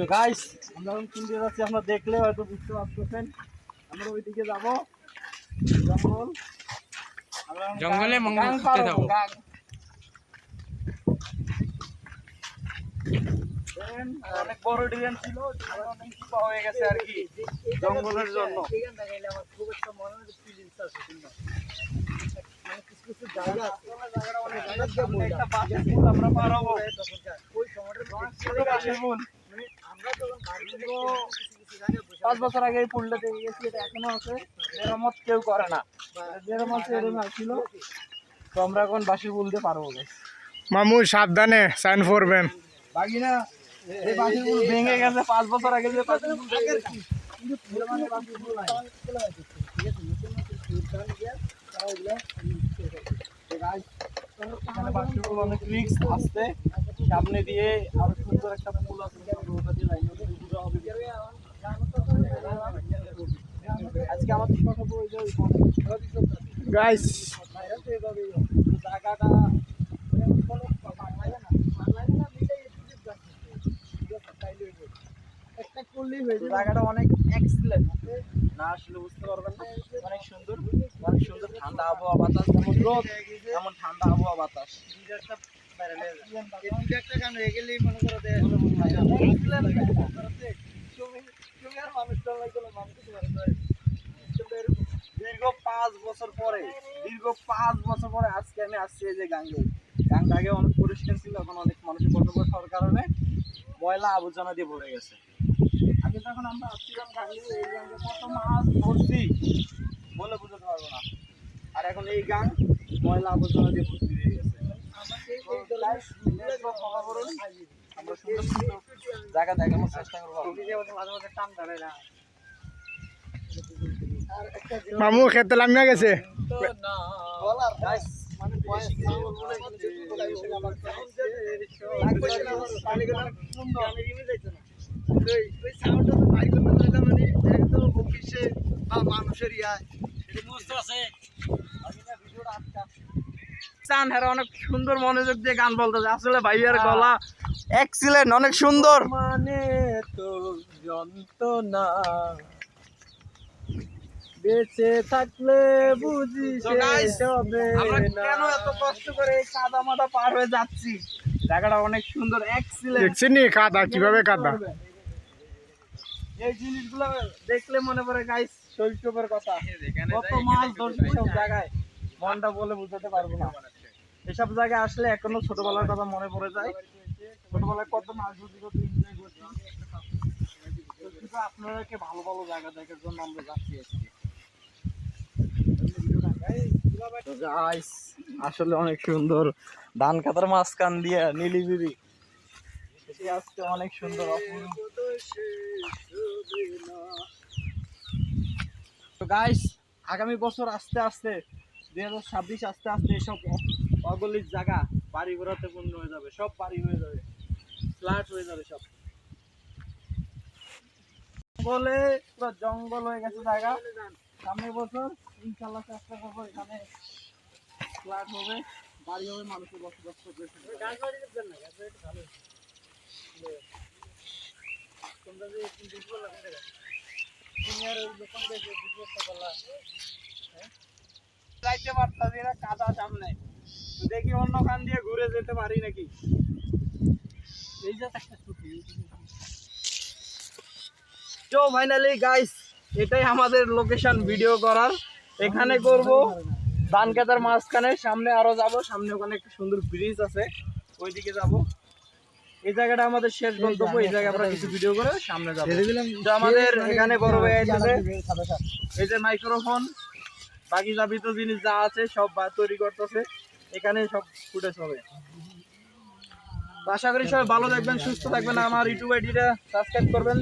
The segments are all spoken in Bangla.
তো গাইস আমরা এখন কোন দিকে যাচ্ছি আপনারা দেখলে হয়তো বুঝতে পারতেছেন আমরা ওইদিকে যাব জঙ্গল জঙ্গলে মঙ্গল যাব। অনেক বড় ডিজাইন ছিল অনেক হয়ে গেছে আর কি জঙ্গলের জন্য একটা আমরা পার হব। ছোট বাঁশের পুল। দীর্ঘ পাঁচ বছর আগে এই পুলটা দেখে গেছি এটা এখনও আছে। মেরামত কেউ করে না। আছে এরকম ছিল তো আমরা এখন বাঁশের পুল দিয়ে পারব মামু সাবধানে সাইন করবেন বাকি না এই পুল ভেঙে গেছে পাঁচ বছর আগে যে বাঁশের পুল সামনে দিয়ে আরও সুন্দর একটা পুল আছে আজকে আমাদের কথা বই যে ওই গাইস জায়গাটা জায়গাটা অনেক এক্সিলেন্ট না আসলে বুঝতে পারবেন না। অনেক সুন্দর অনেক সুন্দর ঠান্ডা আবহাওয়া বাতাস যেমন রোদ এমন ঠান্ডা আবহাওয়া বাতাস। দীর্ঘ পাঁচ বছর পরে, দীর্ঘ পাঁচ বছর পরে আজকে আমি আসছি যে গাঙ্গে গাঙ্গা আগে অনেক পরিষ্কার ছিল, এখন অনেক মানুষের বসবাস হওয়ার কারণে ময়লা আবর্জনা দিয়ে ভরে গেছে। আগে যখন আমরা আসছিলাম গাঙ্গে এই গাঙ্গে কত মাছ ভর্তি বলে বুঝতে পারব না। আর এখন এই গাং ময়লা আবর্জনা দিয়ে ভর্তি হয়ে গেছে তো guys, নিজেরা সব ক্ষমা করুন। আমরা সুন্দর সুন্দর চেষ্টা করব মাঝে মাঝে টান ধরে না মামু খেতে লামিয়া গেছে মানে চান হ্যাঁ অনেক সুন্দর মনোযোগ দিয়ে গান বলতেছে আসলে ভাইয়ার গলা এক্সিলেন্ট অনেক সুন্দর। মানে তো যন্ত্রণা। বেঁচে থাকলে বুঝি আমরা কেন এত কষ্ট করে এই কাদা মাদা পার হয়ে যাচ্ছি? জায়গাটা অনেক সুন্দর এক্সিলেন্ট দেখছেন নি কাদা কীভাবে কাদা? এই জিনিসগুলো দেখলে মনে পড়ে গাইস শৈশবের কথা। কত মাছ ধরছি সব জায়গায়। মনটা বলে বুঝাতে পারব না। এসব জায়গায় আসলে এখনও ছোটবেলার কথা মনে পড়ে যায়। ছোটবেলায় কত মাছ করছি। আপনাদেরকে ভালো ভালো জায়গা দেখার জন্য আমরা যাচ্ছি আজকে। আসলে অনেক সুন্দর ধান কাতার মাঝখান দিয়ে নীলিবিরি আজকে অনেক সুন্দর তো গাইস আগামী বছর আস্তে আস্তে, দুই হাজার ছাব্বিশ আস্তে আস্তে এসব অগলির জায়গা, বাড়ি ঘোরাতে পূর্ণ হয়ে যাবে, সব বাড়ি হয়ে যাবে, ফ্ল্যাট হয়ে যাবে সব বলে পুরো জঙ্গল হয়ে গেছে জায়গা সামনের বছর ইনশাল্লাহ চেষ্টা করব এখানে ফ্ল্যাট হবে, বাড়ি হবে, মানুষের বসবাস করবে তোমরা যে কোন জায়গায়? তুমি আর ওই দোকান থেকে বিজনেসটা করলা হ্যাঁ? যাইতে পারতাছি না কাদা সামনে দেখি অন্য খান দিয়ে ঘুরে যেতে পারি নাকি? এই যে তো ফাইনালি গাইস এটাই আমাদের লোকেশন ভিডিও করার। এখানে করব। ধান মাঝখানে সামনে আরও যাব। সামনে ওখানে একটা সুন্দর ব্রিজ আছে। ওইদিকে যাব। এই জায়গাটা আমাদের শেষ গন্তব্য। এই জায়গায় আমরা কিছু ভিডিও করে সামনে যাব। তো আমাদের এখানে বড় ভাই আছে এই যে মাইক্রোফোন বাকি যাবিত জিনিস যা আছে সব তৈরি করতেছে। এখানে সব ফুটেজ হবে। আশা করি সবাই ভালো থাকবেন, সুস্থ থাকবেন। আমার ইউটিউব আইডিটা সাবস্ক্রাইব করবেন।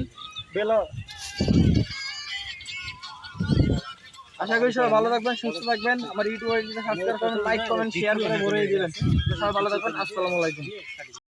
বেল আশা করি সবাই ভালো থাকবেন, সুস্থ থাকবেন। আমার ইউটিউব আইডিটা সাবস্ক্রাইব করবেন লাইক কমেন্ট শেয়ার করে ভরে দিবেন। সবাই ভালো থাকবেন। আসসালামু আলাইকুম।